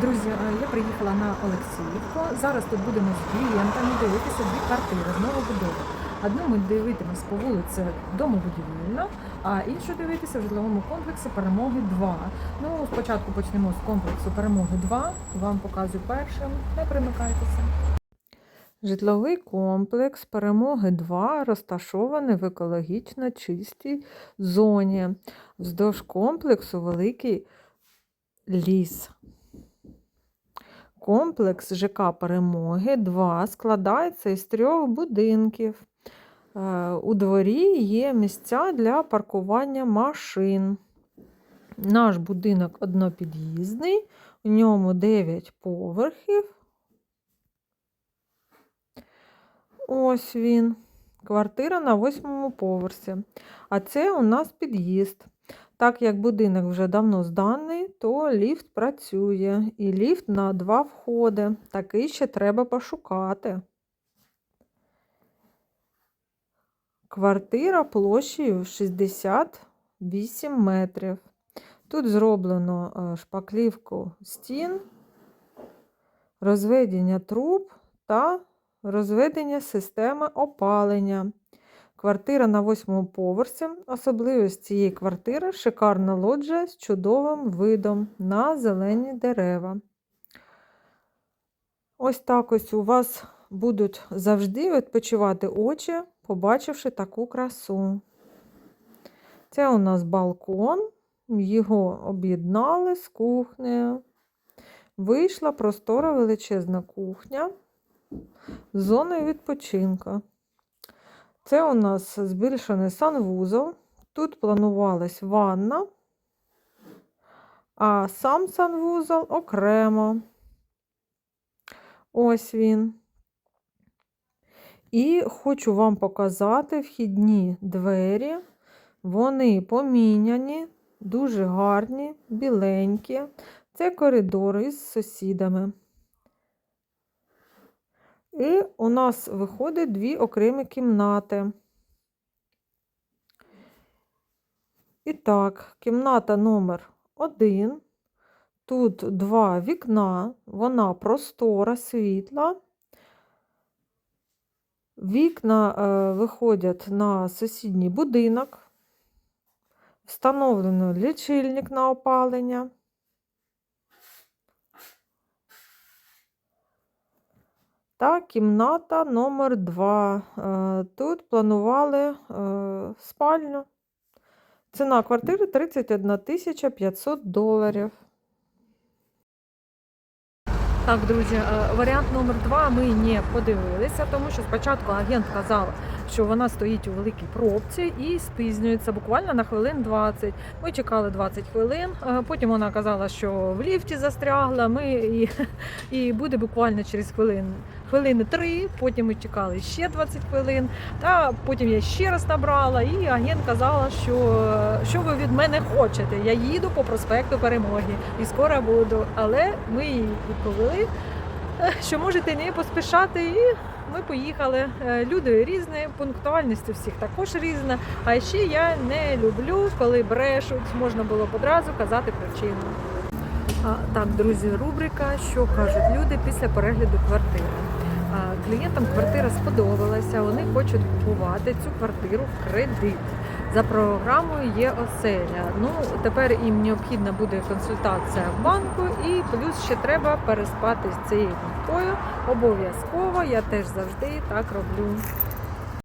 Друзі, е, я приїхала на Олексіївку. Зараз тут будемо з клієнтами дивитися дві квартири з новобудови. Одну ми дивитимемо по вулиці Домобудівельна, а іншу дивитися в житловому комплексі Перемоги 2. Ну, спочатку почнемо з комплексу Перемоги 2. Вам показую першим. Не примикайтеся. Житловий комплекс Перемоги 2 розташований в екологічно чистій зоні. Вздовж комплексу великий ліс. Комплекс ЖК Перемоги 2 складається із трьох будинків. Е, У дворі є місця для паркування машин. Наш будинок однопід'їзний, у ньому 9 поверхів. Ось він. Квартира на восьмому поверсі. А це у нас під'їзд. Так як будинок вже давно зданий, то ліфт працює. І ліфт на два входи. Такий ще треба пошукати. Квартира площею 68 метрів. Тут зроблено е, шпаклівку стін, розведення труб та розведення системи опалення. Квартира на восьмому поверсі. Особливість цієї квартири шикарна лоджія з чудовим видом на зелені дерева. Ось так ось у вас будуть завжди відпочивати очі, побачивши таку красу. Це у нас балкон, його об'єднали з кухнею. Вийшла простора величезна кухня з зоною відпочинку. Це у нас збільшений санвузол. Тут планувалась ванна, а сам санвузол окремо. Ось він. І хочу вам показати вхідні двері. Вони поміняні, дуже гарні, біленькі. Це коридори із сусідами. І у нас виходить дві окремі кімнати. І так, кімната номер один. Тут два вікна, вона простора, світла. Вікна е, виходять на сусідній будинок. Встановлено лічильник на опалення. Та кімната номер 2. Е, Тут планували е, спальню. Ціна квартири 31 тисяча 500 доларів. Так, друзі, е, варіант номер 2 ми не подивилися, тому що спочатку агент казав, що вона стоїть у великій пробці і спізнюється буквально на хвилин 20. Ми чекали 20 хвилин. Потім вона казала, що в ліфті застрягла. Ми і, і буде буквально через хвилин. Хвилини 3, потім ми чекали ще 20 хвилин. Та потім я ще раз набрала, і агент казала, що, що ви від мене хочете. Я їду по проспекту Перемоги і скоро буду. Але ми їй відповіли, е, що можете не поспішати. І ми поїхали. Е, Люди різні, пунктуальність у всіх також різна. А ще я не люблю, коли брешуть. Можна було б одразу казати причину. А, Так, друзі, рубрика, що кажуть люди після перегляду квартири. Клієнтам квартира сподобалася, вони хочуть купувати цю квартиру в кредит. За програмою є оселя. Ну, тепер їм необхідна буде консультація в банку, і плюс ще треба переспати з цією банкою. Обов'язково, я теж завжди так роблю.